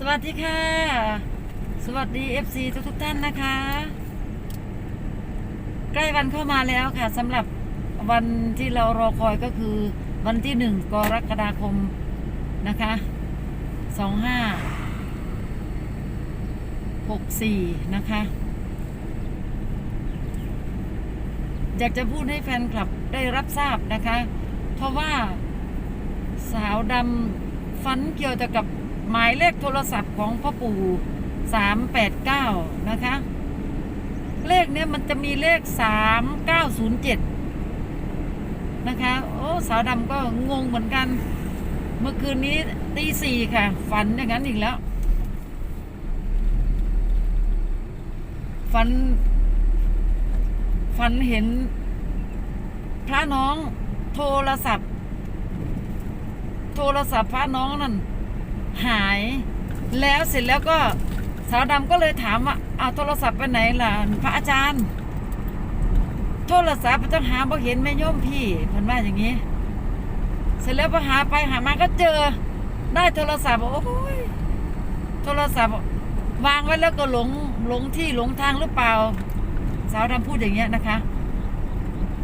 สวัสดีค่ะ สวัสดี FC ทุกทุกท่านนะคะ ใกล้วันเข้ามาแล้วค่ะสำหรับวันที่เรารอคอยก็คือวันที่หนึ่งกรกฎาคมนะคะสองห้าหกสี่นะคะ อยากจะพูดให้แฟนคลับได้รับทราบนะคะ เพราะว่าสาวดำฝันเกี่ยวกับ หมายเลขโทรศัพท์ของพ่อปู่สามแปดเก้านะคะ เลขเนี้ยมันจะมีเลขสามเก้าศูนย์เจ็ดนะคะ โอ้สาวดำก็งงเหมือนกัน เมื่อคืนนี้ตีสี่ค่ะ ฝันอย่างนั้นอีกแล้ว ฝัน ฝันเห็น พระน้องโทรศัพท์ โทรศัพท์พระน้องนั่น หาย แล้วเสร็จแล้วก็สาวดำก็เลยถามว่าเอาโทรศัพท์ไปไหนล่ะพระอาจารย์ โทรศัพท์ต้องหาบ่เห็นแม่โยมพี่เพิ่นว่าอย่างนี้ เสร็จแล้วพอหาไปหามาก็เจอ ได้โทรศัพท์โอ้ยโทรศัพท์วางไว้แล้วก็หลงหลงที่หลงทางหรือเปล่า สาวดำพูดอย่างเงี้ยนะคะ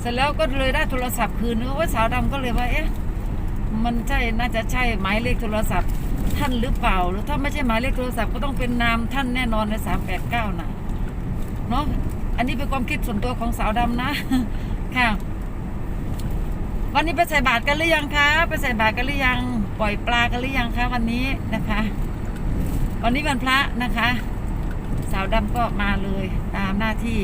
เสร็จแล้วก็เลยได้โทรศัพท์คืนโอ้ยสาวดำก็เลยว่าเอ๊ะมันใช่น่าจะใช่หมายเลขโทรศัพท์ ท่านหรือเปล่าหรือถ้าไม่ใช่หมายเลขโทรศัพท์ก็ต้องเป็นนามท่านแน่นอนในสามแปดเก้านะเนาะอันนี้เป็นความคิดส่วนตัวของสาวดำนะ ค่ะ วันนี้ไปใส่บาตรกันหรือยังคะไปใส่บาตรกันหรือยัง ปล่อยปลากันหรือยังคะวันนี้นะคะ วันนี้วันพระนะคะ สาวดำก็มาเลยตามหน้าที่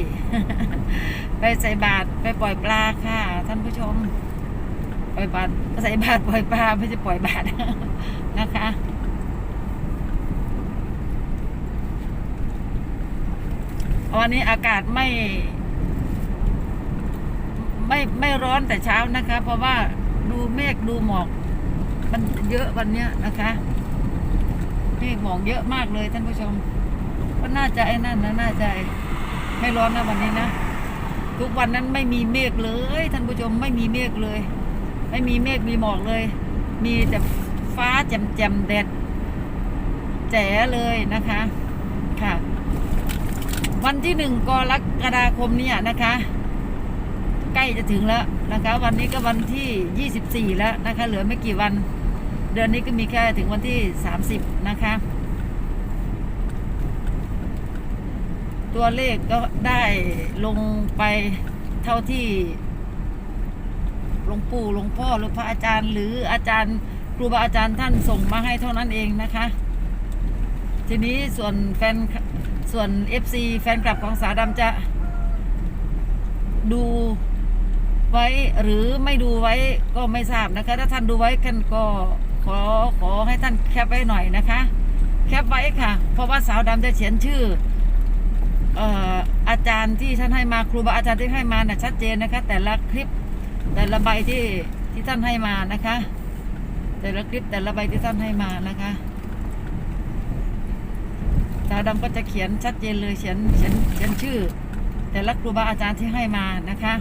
ไปใส่บาตรไปปล่อยปลาค่ะ ท่านผู้ชมปล่อยบาตรใส่บาตรปล่อยปลาไม่ใช่ปล่อยบาตรนะคะ วันนี้อากาศไม่ ไม่ไม่ร้อนแต่เช้านะคะ เพราะว่าดูเมฆดูหมอก มันเยอะวันเนี้ยนะคะเมฆหมอกเยอะมากเลยท่านผู้ชม ก็น่าจะไอ้นั่นนะน่าจะไม่ร้อนนะวันนี้นะทุกวันนั้นไม่มีเมฆเลยท่านผู้ชมไม่มีเมฆเลย ไม่มีเมฆมีหมอกเลย มีแต่ฟ้าแจ่มแจ่มแดดแจ๋เลยนะคะ ค่ะ วันที่หนึ่งกรกฎาคมเนี่ยนะคะ ใกล้จะถึงแล้วนะคะ วันนี้ก็วันที่ยี่สิบสี่แล้วนะคะ เหลือไม่กี่วัน เดือนนี้ก็มีแค่ถึงวันที่สามสิบนะคะ ตัวเลขก็ได้ลงไปเท่าที่หลวงปู่หลวงพ่อหรือพระอาจารย์ หรืออาจารย์ครูบาอาจารย์ท่านส่งมาให้เท่านั้นเองนะคะ ทีนี้ส่วนแฟนส่วน FC แฟนคลับของสาวดำจะดูไว้หรือไม่ดูไว้ก็ไม่ทราบนะคะ ถ้าท่านดูไว้กันก็ขอขอให้ท่านแคปไว้หน่อยนะคะ แคปไว้ค่ะ เพราะว่าสาวดำจะเขียนชื่อเอ่ออาจารย์ที่ท่านให้มาครูบาอาจารย์ที่ให้มาน่ะชัดเจนนะคะ แต่ละคลิปแต่ละใบที่ที่ท่านให้มานะคะ แต่ละคลิปแต่ละใบที่ท่านให้มานะคะ สาวดำก็จะเขียนชัดเจนเลยเขียนเขียนเขียนชื่อ แต่ละครูบาอาจารย์ที่ให้มานะคะ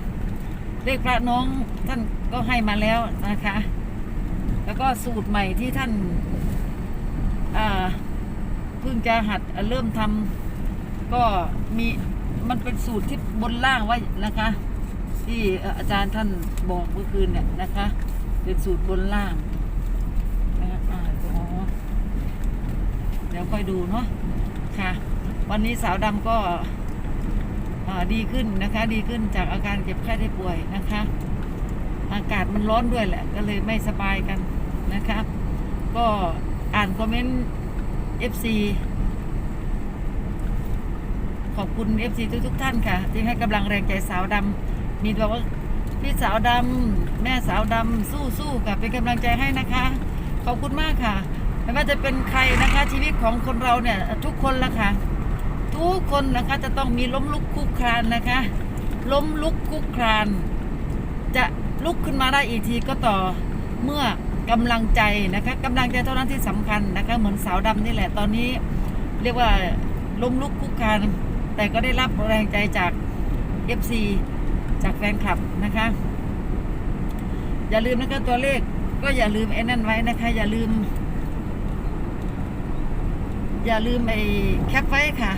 เลขพระน้องท่านก็ให้มาแล้วนะคะ แล้วก็สูตรใหม่ที่ท่านอ่าเพิ่งจะหัดเริ่มทำก็มีมันเป็นสูตรที่บนล่างไว้นะคะ ที่อาจารย์ท่านบอกเมื่อคืนเนี่ยนะคะ เป็นสูตรบนล่างนะคะอ่าอ๋อเดี๋ยวค่อยดูเนาะค่ะ วันนี้สาวดำก็ดีขึ้นนะคะ ดีขึ้นจากอาการเจ็บไข้ได้ป่วยนะคะ อากาศมันร้อนด้วยแหละ ก็เลยไม่สบายกันนะคะก็อ่านคอมเมนต์ FC ขอบคุณ FC ทุกทุกๆท่านค่ะ ที่ให้กำลังแรงใจสาวดำมีบอกว่าพี่สาวดำแม่สาวดำสู้สู้ๆค่ะเป็นกำลังใจให้นะคะ ขอบคุณมากค่ะ ไม่ว่าจะเป็นใครนะคะ ชีวิตของคนเราเนี่ย ทุกคนละค่ะ ทุกคนนะคะจะต้องมีล้มลุกคุกคลานนะคะ ล้มลุกคุกคลาน จะลุกขึ้นมาได้อีกทีก็ต่อเมื่อกำลังใจนะคะกำลังใจเท่านั้นที่สำคัญนะคะ เหมือนสาวดำนี่แหละตอนนี้ เรียกว่าล้มลุกคุกคลานแต่ก็ได้รับแรงใจจาก FC จากแฟนคลับนะคะ อย่าลืมนะคะตัวเลขก็อย่าลืมไอ้นั่นไว้นะคะ อย่าลืม อย่าลืมไอ้แคปไว้ค่ะ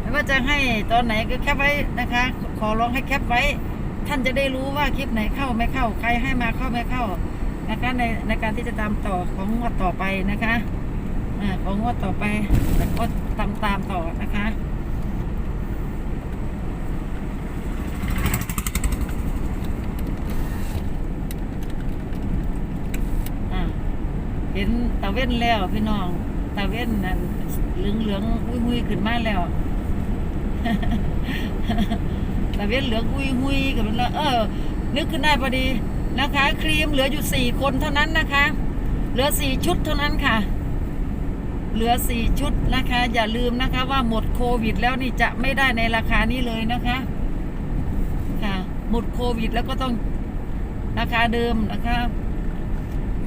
ไม่ว่าจะให้ตอนไหนก็แคปไว้นะคะ ขอร้องให้แคปไว้ ท่านจะได้รู้ว่าคลิปไหนเข้าไม่เข้า ใครให้มาเข้าไม่เข้านะคะในในการที่จะตามต่อของงวดต่อไปนะคะอของงวดต่อไปแล้วก็ตามตามต่อนะคะเห็นตาเว้นแล้วพี่น้อง ตาเว้นนั่นเหลืองเหลืองๆหุยหุยๆขึ้นมาแล้วตาเว้นเหลืองหุยหุยๆขึ้นมาแล้วเออ นึกขึ้นได้พอดีนะคะ ครีมเหลืออยู่สี่คนเท่านั้นนะคะ เหลือสี่ชุดเท่านั้นค่ะ เหลือสี่ชุดนะคะ อย่าลืมนะคะว่าหมดโควิด แล้วนี่จะไม่ได้ในราคานี้เลยนะคะ ค่ะ หมดโควิด แล้วก็ต้องราคาเดิมนะคะ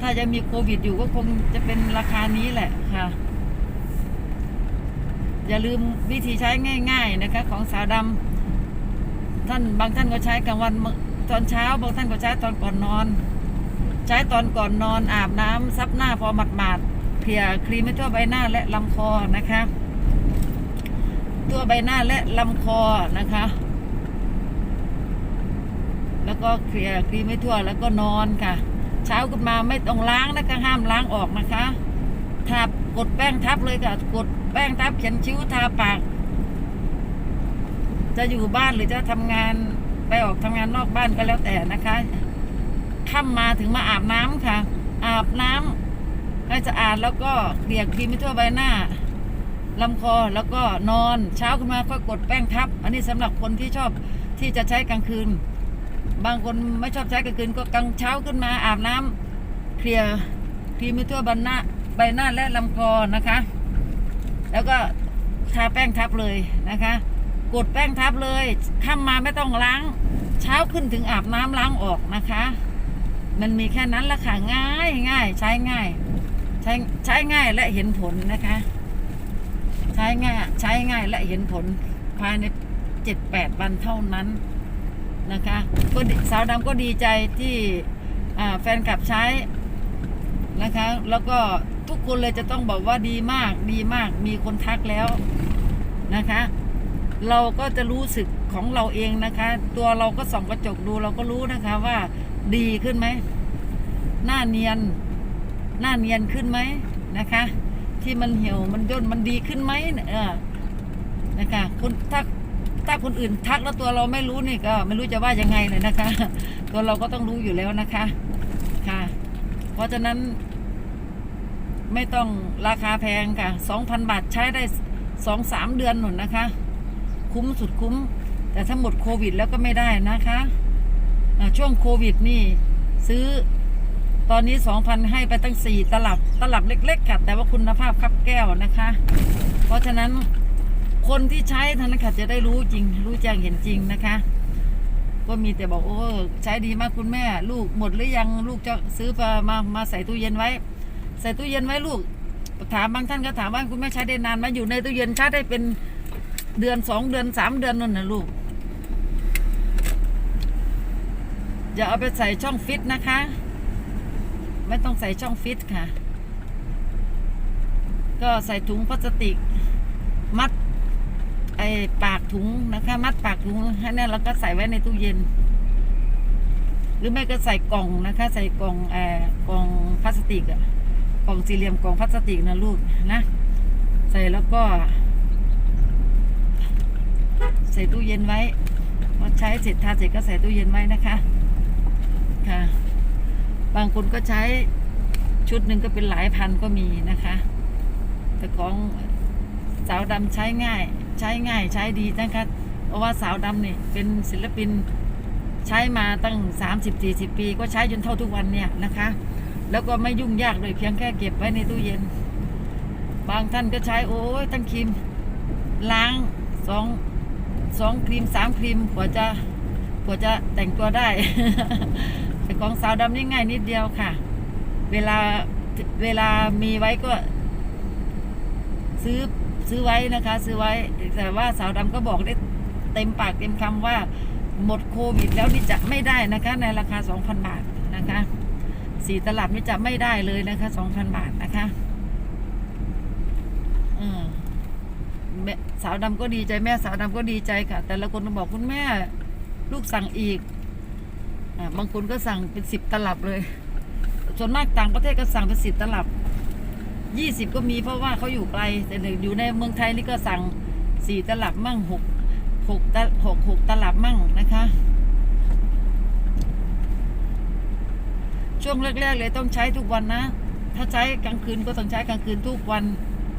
ถ้ายังมีโควิดอยู่ก็คงจะเป็นราคานี้แหละค่ะ อย่าลืมวิธีใช้ง่าย ๆนะคะ ของสาวดำท่านบางท่านก็ใช้กลางวันตอนเช้า บางท่านก็ใช้ตอนก่อนนอน ใช้ตอนก่อนนอนอาบน้ำซับหน้าพอหมาดๆเพียครีมให้ทั่วใบหน้าและลำคอนะคะทั่วใบหน้าและลำคอนะคะแล้วก็เคลียร์ครีมให้ทั่วแล้วก็นอนค่ะ เช้าขึ้นมาไม่ต้องล้างนะคะห้ามล้างออกนะคะทากดแป้งทับเลยค่ะกดแป้งทับเขียนคิ้วทาปาก จะอยู่บ้านหรือจะทำงานไปออกทำงานนอกบ้านก็แล้วแต่นะคะค่ำมาถึงมาอาบน้ำค่ะ อาบน้ำให้สะอาดแล้วก็เกลี่ยครีมให้ทั่วใบหน้าลำคอแล้วก็นอนเช้าขึ้นมาก็กดแป้งทับ อันนี้สำหรับคนที่ชอบที่จะใช้กลางคืน บางคนไม่ชอบใช้กลางคืนก็กลางเช้าขึ้นมาอาบน้ำเคลียร์ครีมให้ทั่วใบหน้าใบหน้าและลำคอนะคะ แล้วก็ทาแป้งทับเลยนะคะ กดแป้งทับเลยค่ำมมาไม่ต้องล้าง เช้าขึ้นถึงอาบน้ำล้างออกนะคะ มันมีแค่นั้นละค่ะง่ายง่ายใช้ง่าย ใช้ใช้ง่ายและเห็นผลนะคะ ใช้ง่ายใช้ง่ายและเห็นผลภายในเจ็ดแปดวันเท่านั้น นะคะก็สาวดำก็ดีใจที่แฟนคลับใช้นะคะ แล้วก็ทุกคนเลยจะต้องบอกว่าดีมากดีมากมีคนทักแล้วนะคะ เราก็จะรู้สึกของเราเองนะคะ ตัวเราก็ส่องกระจกดูเราก็รู้นะคะว่าดีขึ้นไหมหน้าเนียน หน้าเนียนขึ้นไหมนะคะ ที่มันเหี่ยวมันย่นมันดีขึ้นไหมเออนะคะคนถ้า ถ้าคนอื่นทักแล้วตัวเราไม่รู้นี่ก็ ไม่รู้จะว่ายังไงเลยนะคะ ตัวเราก็ต้องรู้อยู่แล้วนะคะ ค่ะ เพราะฉะนั้น ไม่ต้องราคาแพงค่ะสองพันบาทใช้ได้สองสามเดือนหนุนนะคะ คุ้มสุดคุ้ม แต่ถ้าหมดโควิดแล้วก็ไม่ได้นะคะช่วงโควิดนี่ ซื้อตอนนี้สองพันให้ไปตั้งสี่ตลับตลับเล็ก ๆ ค่ะ แต่ว่าคุณภาพครับแก้วนะคะ เพราะฉะนั้น คนที่ใช้ท่านค่ะจะได้รู้จริง รู้แจ้งเห็นจริงนะคะ ก็มีแต่บอกโอ้ใช้ดีมากคุณแม่ ลูกหมดหรือยังลูกจะซื้อมามามาใส่ตู้เย็นไว้ ใส่ตู้เย็นไว้ลูก ถามบางท่านก็ถามว่าคุณแม่ใช้ได้นานไหมอยู่ในตู้เย็นใช้ได้เป็นเดือนสองเดือนสามเดือนนั่นนะลูกอย่าเอาไปใส่ช่องฟิตนะคะ ไม่ต้องใส่ช่องฟิตค่ะ ก็ใส่ถุงพลาสติก มัด ไอ้ปากถุงนะคะ มัดปากถุงให้แน่นแล้วก็ใส่ไว้ในตู้เย็น หรือไม่ก็ใส่กล่องนะคะ ใส่กล่องเอ่อกล่องพลาสติกอะกล่องสี่เหลี่ยมกล่องพลาสติกนะลูกนะใส่แล้วก็ ใส่ตู้เย็นไว้พอใช้เสร็จทาเสร็จก็ใส่ตู้เย็นไว้นะคะค่ะ บางคนก็ใช้ชุดหนึ่งก็เป็นหลายพันก็มีนะคะ แต่ของสาวดำใช้ง่าย ใช้ง่ายใช้ดีนะคะเพราะว่าสาวดำนี่เป็นศิลปินใช้มาตั้ง 30-40 ปี ก็ใช้จนเท่าทุกวันเนี่ยนะคะ แล้วก็ไม่ยุ่งยากเลยเพียงแค่เก็บไว้ในตู้เย็น บางท่านก็ใช้โอ้ยตั้งครีมล้างสองสองครีมสามครีมกว่าจะกว่าจะแต่งตัวได้แต่ของสาวดำนี่ง่ายนิดเดียวค่ะ เวลาเวลามีไว้ก็ซื้อ ซื้อไว้นะคะ ซื้อไว้แต่ว่าสาวดำก็บอกได้เต็มปากเต็มคำว่า หมดโควิดแล้วนี่จะไม่ได้นะคะ ในราคา 2,000 บาทนะคะสี่ตลับนี่จะไม่ได้เลยนะคะ 2,000 บาทนะคะออม่สาวดำก็ดีใจแม่สาวดำก็ดีใจค่ะ แต่ละคนบอกคุณแม่ ลูกสั่งอีกอบางคนก็สั่งเป็นสิบตลับเลย ส่วนมากต่างประเทศก็สั่งเป็นสิบตลับ ยี่สิบก็มีเพราะว่าเขาอยู่ไกลแต่อยู่ในเมืองไทยนี่ก็สั่งสี่ตลับมั่งหกหกตะหกหกตลับมั่งนะคะ ช่วงแรกๆเลยต้องใช้ทุกวันนะ ถ้าใช้กลางคืนก็ต้องใช้กลางคืนทุกวัน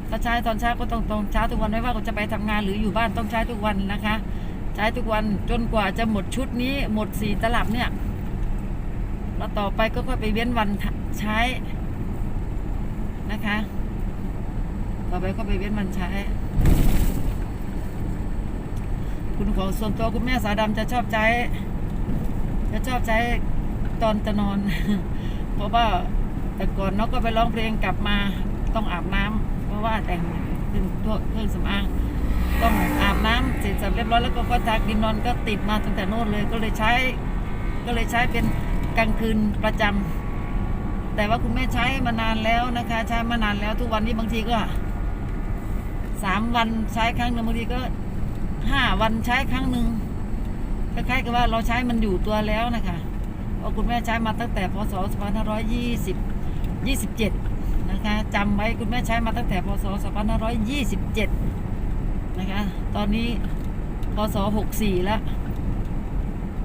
ถ้าใช้ตอนเช้าก็ต้องตอนเช้าทุกวันไม่ว่าจะไปทำงานหรืออยู่บ้านต้องใช้ทุกวันนะคะ ใช้ทุกวันจนกว่าจะหมดชุดนี้หมดสี่ตลับเนี่ยแล้วต่อไปก็ค่อยไปเว้นวันใช้ นะคะ ต่อไปก็ไปเว้นวันใช้ คุณของส่วนตัวคุณแม่สาดำจะชอบใช้ จะชอบใช้ตอนจะนอน เพราะว่าแต่ก่อนเนาะก็ไปร้องเพลงกลับมาต้องอาบน้ำเพราะว่าแต่งเครื่องตัวเครื่องสำอางต้องอาบน้ำเสร็จสับเรียบร้อยแล้วก็ก็ทากินนอนก็ติดมาตั้งแต่โน่นเลยก็เลยใช้ ก็เลยใช้เป็นกลางคืนประจำ แต่ว่าคุณแม่ใช้มานานแล้วนะคะ ใช้มานานแล้วทุกวันนี้บางทีก็สามวันใช้ครั้งหนึ่งบางทีก็ห้าวันใช้ครั้งหนึ่งคล้ายๆกับว่าเราใช้มันอยู่ตัวแล้วนะคะเพราะคุณแม่ใช้มาตั้งแต่พศ2520 27นะคะจำไว้คุณแม่ใช้มาตั้งแต่พศ2527นะคะ ตอนนี้พศ64แล้ว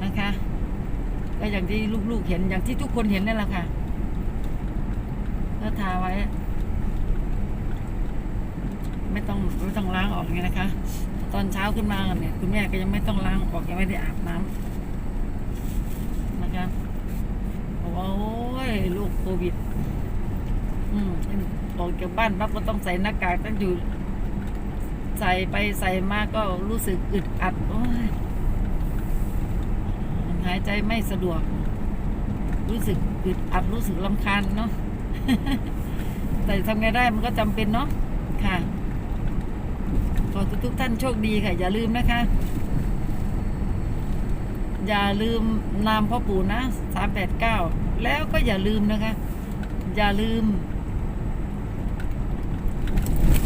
นะคะก็อย่างที่ลูกๆเห็นอย่างที่ทุกคนเห็นนั่นแหละค่ะ ก็ทาไว้ ไม่ต้องไม่ต้องล้างออกไงนะคะ ตอนเช้าขึ้นมาเนี่ย คุณแม่ก็ยังไม่ต้องล้างออกยังไม่ได้อาบน้ำนะคะบอกว่าโอ้ยลูกโควิด อืมออกจากบ้านปั๊บก็ต้องใส่หน้ากากต้องอยู่ ใส่ไปใส่มาก็รู้สึกอึดอัดโอ้ยหายใจไม่สะดวก รู้สึกอึดอัดรู้สึกลำคาญเนาะ แต่ทำไงได้มันก็จำเป็นเนาะค่ะ ขอทุกๆท่านโชคดีค่ะ อย่าลืมนะคะ อย่าลืมนามพ่อปู่นะสามแปดเก้าแล้วก็อย่าลืมนะคะ อย่าลืม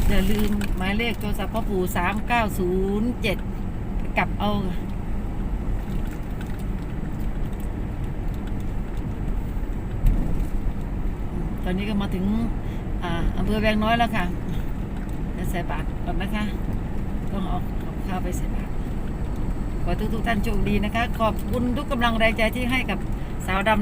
อย่าลืมหมายเลขโทรศัพท์พ่อปู่สามเก้าศูนย์เจ็ดกลับเอาค่ะ ตอนนี้ก็มาถึงอำเภอแวงน้อยแล้วค่ะจะใส่บาตรก่อนนะคะ ต้องเอากับข้าวไปใส่บาตรขอทุกทุกๆท่านโชคดีนะคะ ขอบคุณทุกกำลังแรงใจที่ให้กับสาวดำ